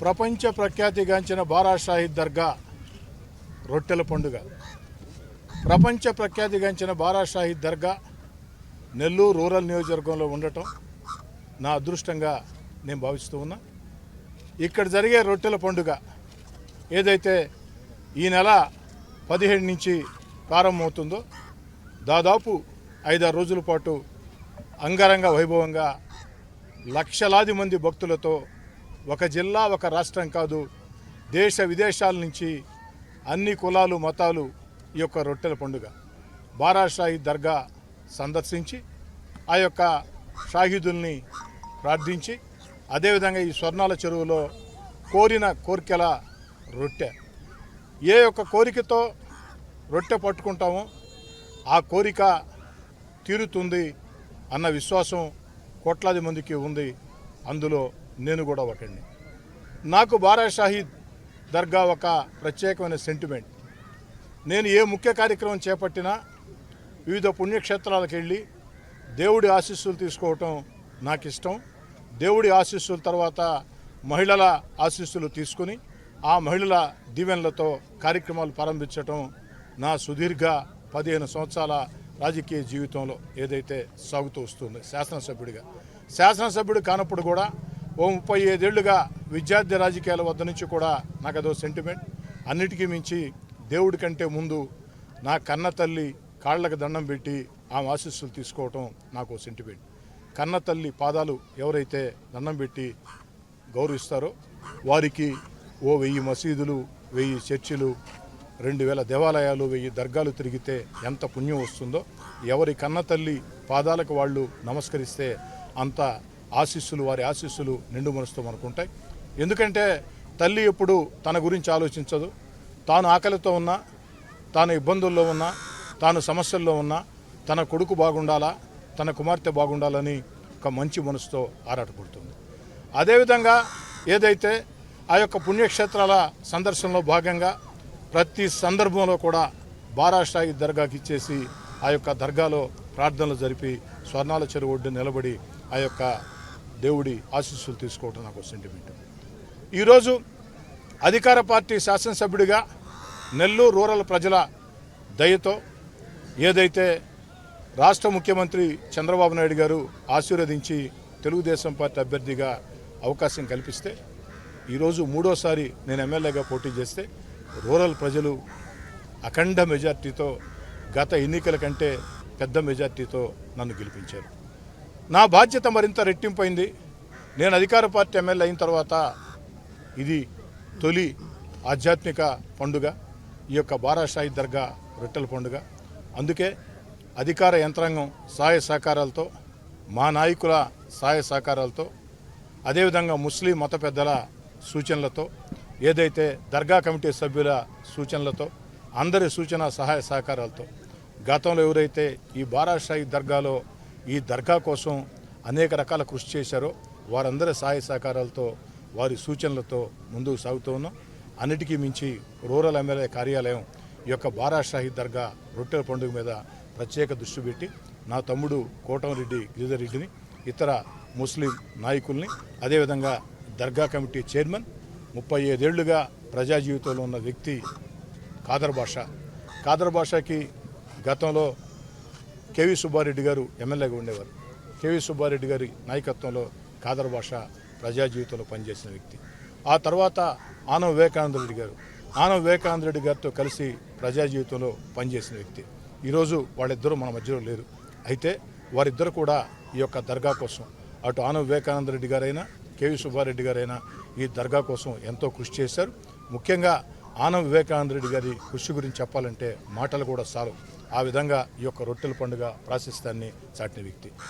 ప్రపంచ ప్రఖ్యాతిగాంచిన బారా షాహిద్ దర్గా రొట్టెల పండుగ. ప్రపంచ ప్రఖ్యాతిగాంచిన బారా షాహిద్ దర్గా నెల్లూరు రూరల్ నియోజకవర్గంలో ఉండటం నా అదృష్టంగా నేను భావిస్తూ ఉన్నా. ఇక్కడ జరిగే రొట్టెల పండుగ ఏదైతే ఈ నెల పదిహేడు నుంచి ప్రారంభమవుతుందో దాదాపు ఐదారు రోజుల పాటు అంగరంగ వైభవంగా లక్షలాది మంది భక్తులతో ఒక జిల్లా ఒక రాష్ట్రం కాదు. దేశ విదేశాల నుంచి అన్ని కులాలు మతాలు ఈ యొక్క రొట్టెల పండుగ. బారాషాహి దర్గా సందర్శించి ఆ యొక్క షాహీదుల్ని ప్రార్థించి అదేవిధంగా ఈ స్వర్ణాల చెరువులో కోరిన కోరికల రొట్టె. ఏ యొక్క కోరికతో రొట్టె పట్టుకుంటామో ఆ కోరిక తీరుతుంది అన్న విశ్వాసం కోట్లాది మందికి ఉంది. అందులో నేను కూడా ఒకడిని. నాకు బారా షాహీద్ దర్గా ఒక ప్రత్యేకమైన సెంటిమెంట్ నేను ఏ ముఖ్య కార్యక్రమం చేపట్టినా వివిధ పుణ్యక్షేత్రాలకు వెళ్ళి దేవుడి ఆశీస్సులు తీసుకోవటం నాకు ఇష్టం దేవుడి ఆశీస్సుల తర్వాత మహిళల ఆశీస్సులు తీసుకుని ఆ మహిళల దీవెనలతో కార్యక్రమాలు ప్రారంభించటం నా సుదీర్ఘ పదిహేను సంవత్సరాల రాజకీయ జీవితంలో ఏదైతే సాగుతూ వస్తుంది శాసనసభ్యుడిగా. శాసనసభ్యుడు కానప్పుడు కూడా ఓ ముప్పై ఐదేళ్ళుగా విద్యార్థి రాజకీయాల వద్ద నుంచి కూడా నాకు అదో సెంటిమెంట్ అన్నిటికీ మించి దేవుడి కంటే ముందు నా కన్న తల్లి కాళ్ళకు దండం పెట్టి ఆమె ఆశీస్సులు తీసుకోవటం నాకు సెంటిమెంట్ కన్న తల్లి పాదాలు ఎవరైతే దండం పెట్టి గౌరవిస్తారో వారికి ఓ వెయ్యి మసీదులు వెయ్యి చర్చిలు రెండు వేల దేవాలయాలు వెయ్యి దర్గాలు తిరిగితే ఎంత పుణ్యం వస్తుందో ఎవరి కన్న తల్లి పాదాలకు వాళ్ళు నమస్కరిస్తే అంత ఆశీస్సులు వారి ఆశీస్సులు నిండు మనసుతో మనకుంటాయి. ఎందుకంటే తల్లి ఎప్పుడు తన గురించి ఆలోచించదు. తాను ఆకలితో ఉన్నా తాను ఇబ్బందుల్లో ఉన్నా తాను సమస్యల్లో ఉన్నా తన కొడుకు బాగుండాలా తన కుమార్తె బాగుండాలని ఒక మంచి మనసుతో ఆరాటపడుతుంది. అదేవిధంగా ఏదైతే ఆ యొక్క పుణ్యక్షేత్రాల సందర్శనలో భాగంగా ప్రతి సందర్భంలో కూడా బారాషాయి దర్గాకి ఇచ్చేసి ఆ యొక్క దర్గాలో ప్రార్థనలు జరిపి స్వర్ణాల చెరువు ఒడ్డు నిలబడి ఆ యొక్క దేవుడి ఆశీస్సులు తీసుకోవటం నాకు సెంటిమెంట్ ఈరోజు అధికార పార్టీ శాసనసభ్యుడిగా నెల్లూరు రూరల్ ప్రజల దయతో ఏదైతే రాష్ట్ర ముఖ్యమంత్రి చంద్రబాబు నాయుడు గారు ఆశీర్వదించి తెలుగుదేశం పార్టీ అభ్యర్థిగా అవకాశం కల్పిస్తే ఈరోజు మూడోసారి నేను ఎమ్మెల్యేగా పోటీ చేస్తే రూరల్ ప్రజలు అఖండ మెజార్టీతో గత ఎన్నికల కంటే పెద్ద మెజార్టీతో నన్ను గెలిపించారు. నా బాధ్యత మరింత రెట్టింపైంది. నేను అధికార పార్టీ ఎమ్మెల్యే అయిన తర్వాత ఇది తొలి ఆధ్యాత్మిక పండుగ ఈ యొక్క బారాషాయి దర్గా రొట్టెల పండుగ. అందుకే అధికార యంత్రాంగం సహాయ సహకారాలతో మా నాయకుల సహాయ సహకారాలతో అదేవిధంగా ముస్లిం మత పెద్దల సూచనలతో ఏదైతే దర్గా కమిటీ సభ్యుల సూచనలతో అందరి సూచన సహాయ సహకారాలతో గతంలో ఎవరైతే ఈ బారాషాయి దర్గాలో ఈ దర్గా కోసం అనేక రకాల కృషి చేశారో వారందరి సహాయ సహకారాలతో వారి సూచనలతో ముందుకు సాగుతూ ఉన్నాం. అన్నిటికీ మించి రూరల్ ఎమ్మెల్యే కార్యాలయం ఈ యొక్క బారాషాహి దర్గా రొట్టెల పండుగ మీద ప్రత్యేక దృష్టి పెట్టి నా తమ్ముడు కోటంరెడ్డి గిరిధర్ రెడ్డిని ఇతర ముస్లిం నాయకుల్ని అదేవిధంగా దర్గా కమిటీ చైర్మన్ ముప్పై ఐదేళ్ళుగా ప్రజా జీవితంలో ఉన్న వ్యక్తి కాదర్ భాష కాదర్ భాషకి గతంలో కేవి సుబ్బారెడ్డి గారు ఎమ్మెల్యేగా ఉండేవారు. కేవీ సుబ్బారెడ్డి గారి నాయకత్వంలో కాదర్ భాష ప్రజా జీవితంలో పనిచేసిన వ్యక్తి. ఆ తర్వాత ఆనవ వివేకానంద రెడ్డి గారు. ఆనవ వివేకానంద రెడ్డి గారితో కలిసి ప్రజా జీవితంలో పనిచేసిన వ్యక్తి. ఈరోజు వాళ్ళిద్దరూ మన మధ్యలో లేరు. అయితే వారిద్దరు కూడా ఈ యొక్క దర్గా కోసం అటు ఆనవ వివేకానంద రెడ్డి గారైనా కేవి సుబ్బారెడ్డి గారైనా ఈ దర్గా కోసం ఎంతో కృషి చేశారు. ముఖ్యంగా ఆనం వివేకానంద రెడ్డి గారి కృషి గురించి చెప్పాలంటే మాటలు కూడా సాలవు ఆ విధంగా ఈ యొక్క రొట్టెల పండుగ ప్రాశస్త్యాన్ని చాటిన వ్యక్తి.